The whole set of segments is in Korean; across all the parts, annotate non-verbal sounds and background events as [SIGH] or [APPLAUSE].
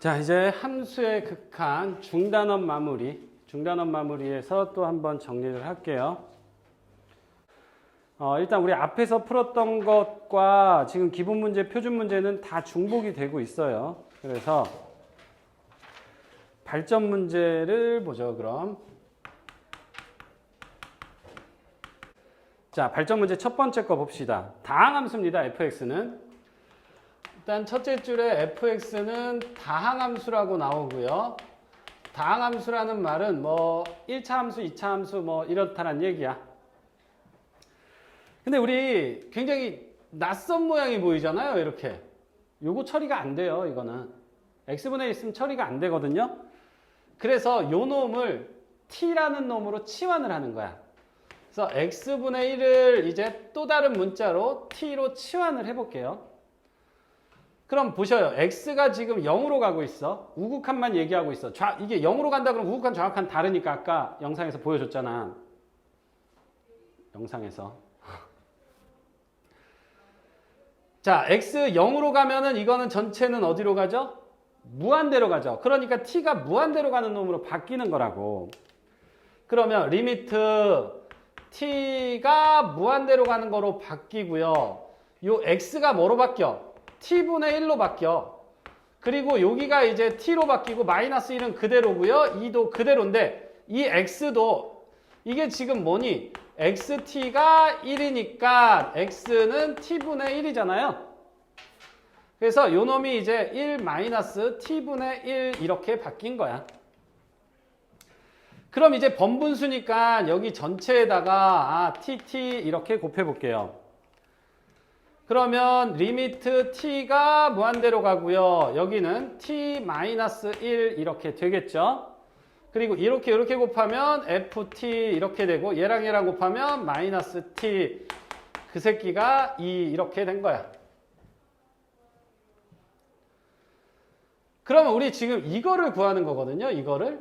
자, 이제 함수의 극한 중단원 마무리, 중단원 마무리에서 또 한번 정리를 할게요. 어, 일단 우리 앞에서 풀었던 것과 지금 기본 문제, 표준 문제는 다 중복이 되고 있어요. 그래서 발전 문제를 보죠, 그럼. 자, 발전 문제 첫 번째 거 봅시다. 다항함수입니다, fx는. 일단 첫째 줄에 fx는 다항함수라고 나오고요. 다항함수라는 말은 뭐 1차 함수, 2차 함수 뭐 이렇다는 얘기야. 근데 우리 굉장히 낯선 모양이 보이잖아요, 이렇게. 요거 처리가 안 돼요, 이거는. x분의 있으면 처리가 안 되거든요. 그래서 요 놈을 t라는 놈으로 치환을 하는 거야. 그래서 x분의 1을 이제 또 다른 문자로 t로 치환을 해볼게요. 그럼 보셔요. x가 지금 0으로 가고 있어. 우극한만 얘기하고 있어. 좌, 이게 0으로 간다 그러면 우극한 좌극한 다르니까 아까 영상에서 보여줬잖아. 영상에서. [LAUGHS] 자, x 0으로 가면은 이거는 전체는 어디로 가죠? 무한대로 가죠. 그러니까 t가 무한대로 가는 놈으로 바뀌는 거라고. 그러면 리미트 t가 무한대로 가는 거로 바뀌고요. 요 x가 뭐로 바뀌어? T분의 1로 바뀌어. 그리고 여기가 이제 t로 바뀌고 마이너스 1은 그대로고요. 2도 그대로인데 이 x도 이게 지금 뭐니? xt,가 1이니까 x는 t분의 1이잖아요. 그래서 요 놈이 이제 1 마이너스 t분의 1 이렇게 바뀐 거야. 그럼 이제 번분수니까 여기 전체에다가 아, tt 이렇게 곱해 볼게요. 그러면 리미트 t가 무한대로 가고요. 여기는 t 마이너스 1 이렇게 되겠죠. 그리고 이렇게 이렇게 곱하면 ft 이렇게 되고 얘랑 얘랑 곱하면 마이너스 t 그 새끼가 2 이렇게 된 거야. 그러면 우리 지금 이거를 구하는 거거든요. 이거를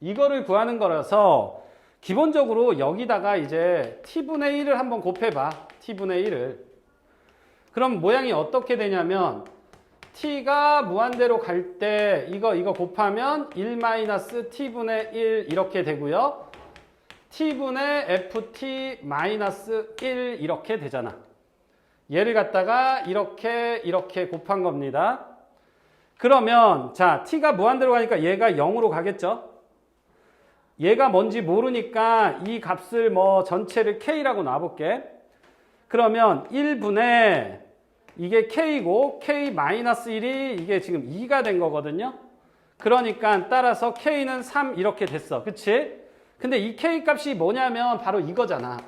이거를 구하는 거라서 기본적으로 여기다가 이제 t분의 1을 한번 곱해봐. t분의 1을. 그럼 모양이 어떻게 되냐면 t가 무한대로 갈 때 이거 이거 곱하면 1-t분의 1 이렇게 되고요. t분의 ft 마이너스 1 이렇게 되잖아. 얘를 갖다가 이렇게 이렇게 곱한 겁니다. 그러면 자 t가 무한대로 가니까 얘가 0으로 가겠죠. 얘가 뭔지 모르니까 이 값을 뭐 전체를 k라고 놔볼게. 그러면 1분의 이게 k고 k-1이 이게 지금 2가 된 거거든요. 그러니까 따라서 k는 3 이렇게 됐어. 그치? 근데 이 k 값이 뭐냐면 바로 이거잖아.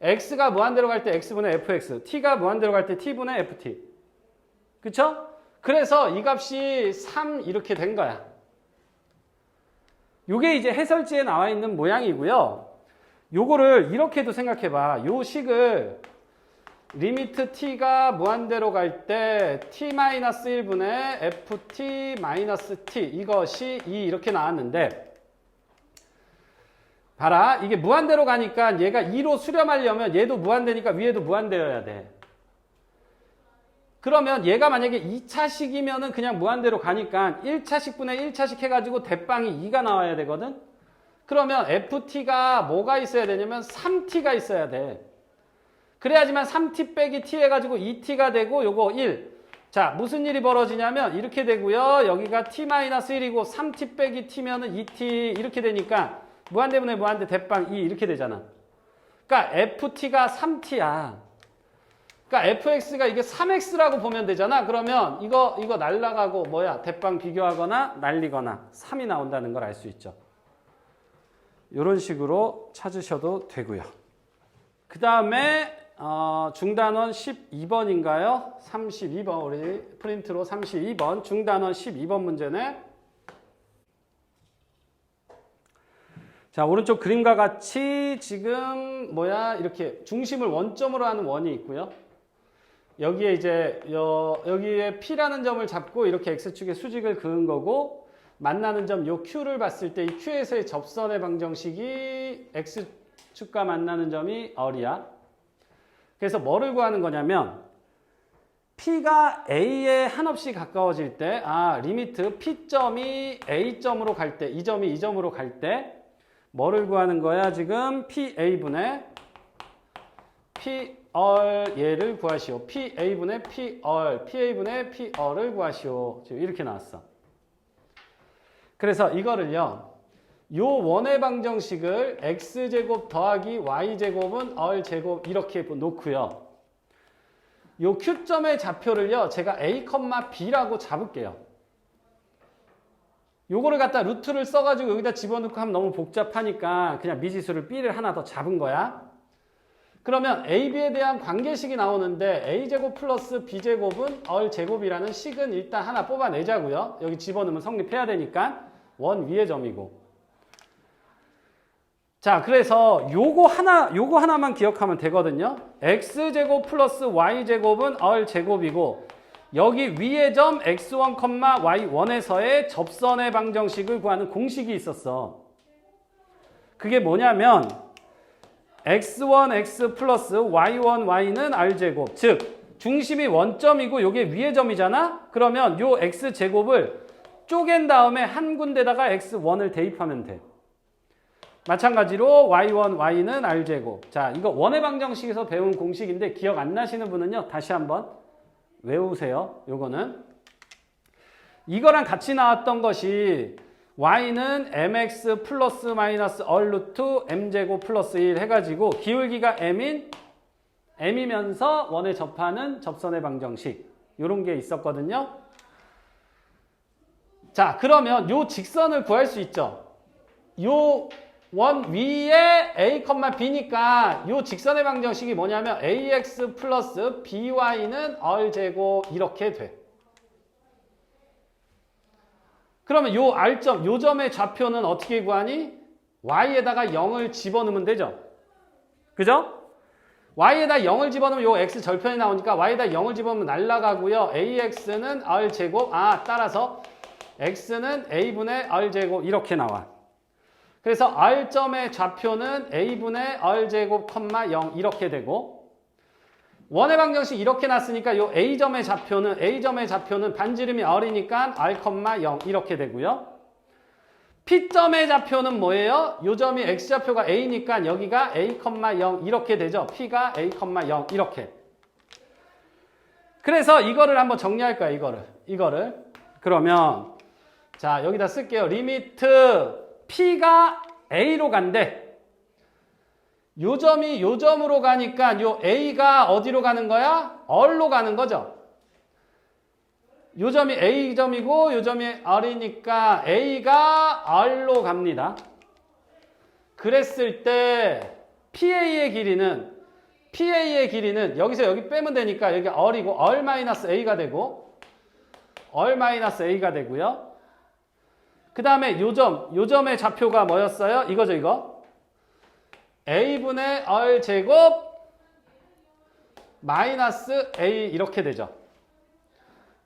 x가 무한대로 갈 때 x분의 fx, t가 무한대로 갈 때 t분의 ft. 그쵸? 그래서 이 값이 3 이렇게 된 거야. 요게 이제 해설지에 나와 있는 모양이고요. 요거를 이렇게도 생각해 봐. 요 식을 리미트 t가 무한대로 갈 때 t-1분의 ft-t 이것이 2 이렇게 나왔는데 봐라 이게 무한대로 가니까 얘가 2로 수렴하려면 얘도 무한대니까 위에도 무한대여야 돼. 그러면 얘가 만약에 2차식이면은 그냥 무한대로 가니까 1차식분의 1차식 해가지고 대빵이 2가 나와야 되거든? 그러면 ft가 뭐가 있어야 되냐면 3t가 있어야 돼. 그래야지만 3t 빼기 t 해가지고 2t가 되고 요거 1. 자, 무슨 일이 벌어지냐면 이렇게 되고요. 여기가 t-1이고 3t 빼기 t면은 2t 이렇게 되니까 무한대분의 무한대 대빵 2 이렇게 되잖아. 그러니까 ft가 3t야. 그러니까 fx가 이게 3x라고 보면 되잖아. 그러면 이거 이거 날라가고 뭐야 대빵 비교하거나 날리거나 3이 나온다는 걸 알 수 있죠. 이런 식으로 찾으셔도 되고요. 그 다음에 어, 중단원 12번인가요? 32번 우리 프린트로 32번 중단원 12번 문제네. 자 오른쪽 그림과 같이 지금 뭐야 이렇게 중심을 원점으로 하는 원이 있고요. 여기에 이제 여, 여기에 P라는 점을 잡고 이렇게 X축에 수직을 그은 거고 만나는 점 요 Q를 봤을 때 이 Q에서의 접선의 방정식이 X축과 만나는 점이 어리야. 그래서 뭐를 구하는 거냐면 P가 A에 한없이 가까워질 때, 아, 리미트 P점이 A점으로 갈 때, 이 점이 이 점으로 갈 때, 뭐를 구하는 거야? 지금 PA분의 P얼 얘를 구하시오. PA분의 P얼, PA분의 P얼을 구하시오. 지금 이렇게 나왔어. 그래서 이거를요. 요 원의 방정식을 x제곱 더하기 y제곱은 얼제곱 이렇게 놓고요. 요 Q점의 좌표를요. 제가 A, B라고 잡을게요. 요거를 갖다 루트를 써가지고 여기다 집어넣고 하면 너무 복잡하니까 그냥 미지수를 B를 하나 더 잡은 거야. 그러면 AB에 대한 관계식이 나오는데 A제곱 플러스 B제곱은 얼제곱이라는 식은 일단 하나 뽑아내자고요. 여기 집어넣으면 성립해야 되니까 원 위의 점이고. 자, 그래서 요거 하나, 요거 하나만 기억하면 되거든요. x제곱 플러스 y제곱은 얼 제곱이고, 여기 위의 점 x1, y1에서의 접선의 방정식을 구하는 공식이 있었어. 그게 뭐냐면, x1, x 플러스 y1, y는 r제곱. 즉, 중심이 원점이고, 요게 위의 점이잖아? 그러면 요 x제곱을 쪼갠 다음에 한 군데다가 x1을 대입하면 돼. 마찬가지로 y1, y는 r제곱. 자, 이거 원의 방정식에서 배운 공식인데 기억 안 나시는 분은요. 다시 한번 외우세요. 요거는 이거랑 같이 나왔던 것이 y는 mx 플러스 마이너스 얼 루트 m제곱 플러스 1 해가지고 기울기가 m인 m이면서 원에 접하는 접선의 방정식 요런 게 있었거든요. 자, 그러면 요 직선을 구할 수 있죠. 요 원 위에 a, b니까 요 직선의 방정식이 뭐냐면 ax 플러스 by는 얼제곱 이렇게 돼. 그러면 요 r점, 요 점의 좌표는 어떻게 구하니? y에다가 0을 집어넣으면 되죠. 그죠? y에다 0을 집어넣으면 요 x 절편이 나오니까 y에다 0을 집어넣으면 날라가고요. ax는 r제곱, 아 따라서 x는 a분의 r제곱 이렇게 나와. 그래서 r점의 좌표는 a분의 r제곱, 0 이렇게 되고 원의 방정식 이렇게 놨으니까 요 a점의 좌표는 a점의 좌표는 반지름이 r이니까 r, 0 이렇게 되고요. p점의 좌표는 뭐예요? 요 점이 x좌표가 a니까 여기가 a, 0 이렇게 되죠. p가 a, 0 이렇게. 그래서 이거를 한번 정리할 거야, 이거를. 이거를. 그러면 자, 여기다 쓸게요. 리미트 P가 A로 간대. 요 점이 요 점으로 가니까 요 A가 어디로 가는 거야? R로 가는 거죠. 요 점이 A점이고 요 점이 R이니까 A가 R로 갑니다. 그랬을 때 PA의 길이는 PA의 길이는 여기서 여기 빼면 되니까 여기 R이고 R-A가 되고 R-A가 되고요. 그 다음에 요점, 요점의 좌표가 뭐였어요? 이거죠, 이거. a분의 r 제곱 마이너스 a 이렇게 되죠.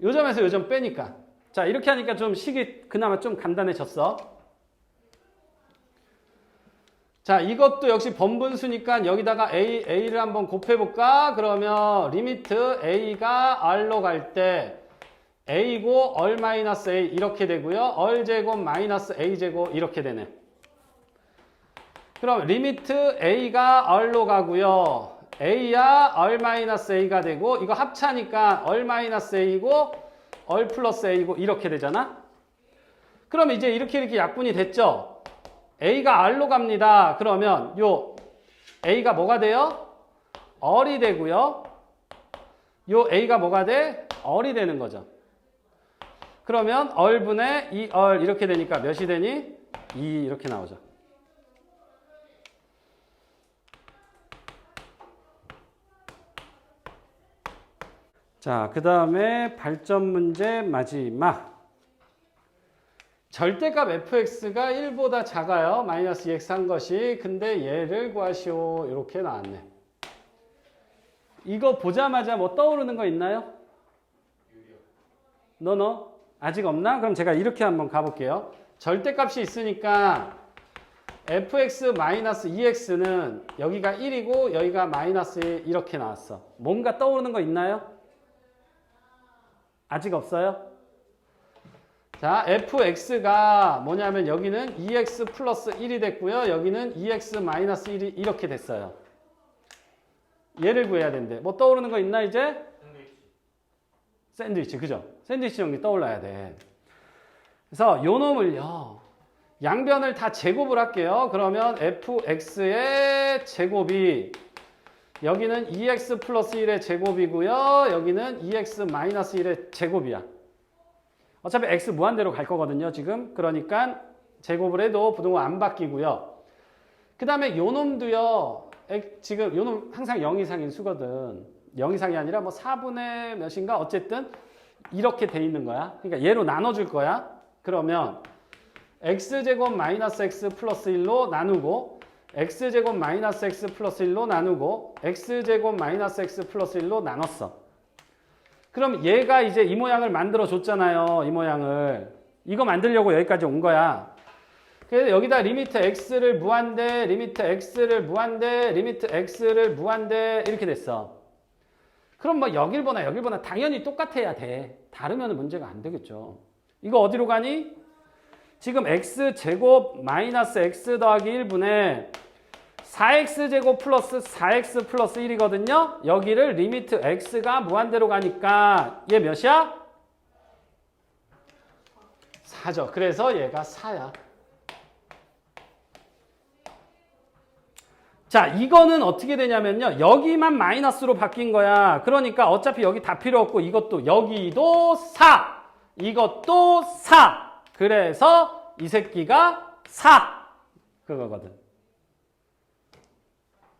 요점에서 요점 빼니까. 자, 이렇게 하니까 좀 식이 그나마 좀 간단해졌어. 자, 이것도 역시 번분수니까 여기다가 a, a를 한번 곱해볼까? 그러면 리미트 a가 r로 갈 때 a고 얼 마이너스 a 이렇게 되고요. 얼 제곱 마이너스 a 제곱 이렇게 되네. 그럼 리미트 a가 얼로 가고요. a야 얼 마이너스 a가 되고 이거 합차니까 얼 마이너스 a고 얼 플러스 a고 이렇게 되잖아. 그럼 이제 이렇게 이렇게 약분이 됐죠. a가 r로 갑니다. 그러면 요 a가 뭐가 돼요? 얼이 되고요. 요 a가 뭐가 돼? 얼이 되는 거죠. 그러면 얼분의 2얼 이렇게 되니까 몇이 되니? 2 이렇게 나오죠. 자, 그 다음에 발전 문제 마지막. 절대값 fx가 1보다 작아요. 마이너스 2x 한 것이. 근데 얘를 구하시오. 이렇게 나왔네. 이거 보자마자 뭐 떠오르는 거 있나요? 너너? 아직 없나? 그럼 제가 이렇게 한번 가볼게요. 절대값이 있으니까 fx-2x는 여기가 1이고 여기가 마이너스 1 이렇게 나왔어. 뭔가 떠오르는 거 있나요? 아직 없어요? 자, fx가 뭐냐면 여기는 2x 플러스 1이 됐고요. 여기는 2x 마이너스 1이 이렇게 됐어요. 얘를 구해야 된대. 뭐 떠오르는 거 있나 이제? 샌드위치, 그죠? 샌드위치 정리 떠올라야 돼. 그래서 요 놈을요. 양변을 다 제곱을 할게요. 그러면 fx의 제곱이 여기는 2x 플러스 1의 제곱이고요. 여기는 2x 마이너스 1의 제곱이야. 어차피 x 무한대로 갈 거거든요. 지금. 그러니까 제곱을 해도 부동은 안 바뀌고요. 그 다음에 요 놈도요. 엑- 지금 요 놈 항상 0 이상인 수거든. 0 이상이 아니라 뭐 4분의 몇인가 어쨌든 이렇게 돼 있는 거야. 그러니까 얘로 나눠줄 거야. 그러면 x제곱 마이너스 x 플러스 1로 나누고 x제곱 마이너스 x 플러스 1로 나누고 x제곱 마이너스 x 플러스 1로 나눴어. 그럼 얘가 이제 이 모양을 만들어 줬잖아요. 이 모양을. 이거 만들려고 여기까지 온 거야. 그래서 여기다 리미트 x를 무한대, 리미트 x를 무한대, 리미트 x를 무한대 이렇게 됐어. 그럼 뭐 여길 보나 여길 보나 당연히 똑같아야 돼. 다르면 문제가 안 되겠죠. 이거 어디로 가니? 지금 x 제곱 마이너스 x 더하기 1분의 4x 제곱 플러스 4x 플러스 1이거든요. 여기를 리미트 x가 무한대로 가니까 얘 몇이야? 4죠. 그래서 얘가 4야. 자, 이거는 어떻게 되냐면요. 여기만 마이너스로 바뀐 거야. 그러니까 어차피 여기 다 필요 없고 이것도 여기도 4. 이것도 4. 그래서 이 새끼가 4. 그거거든.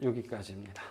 여기까지입니다.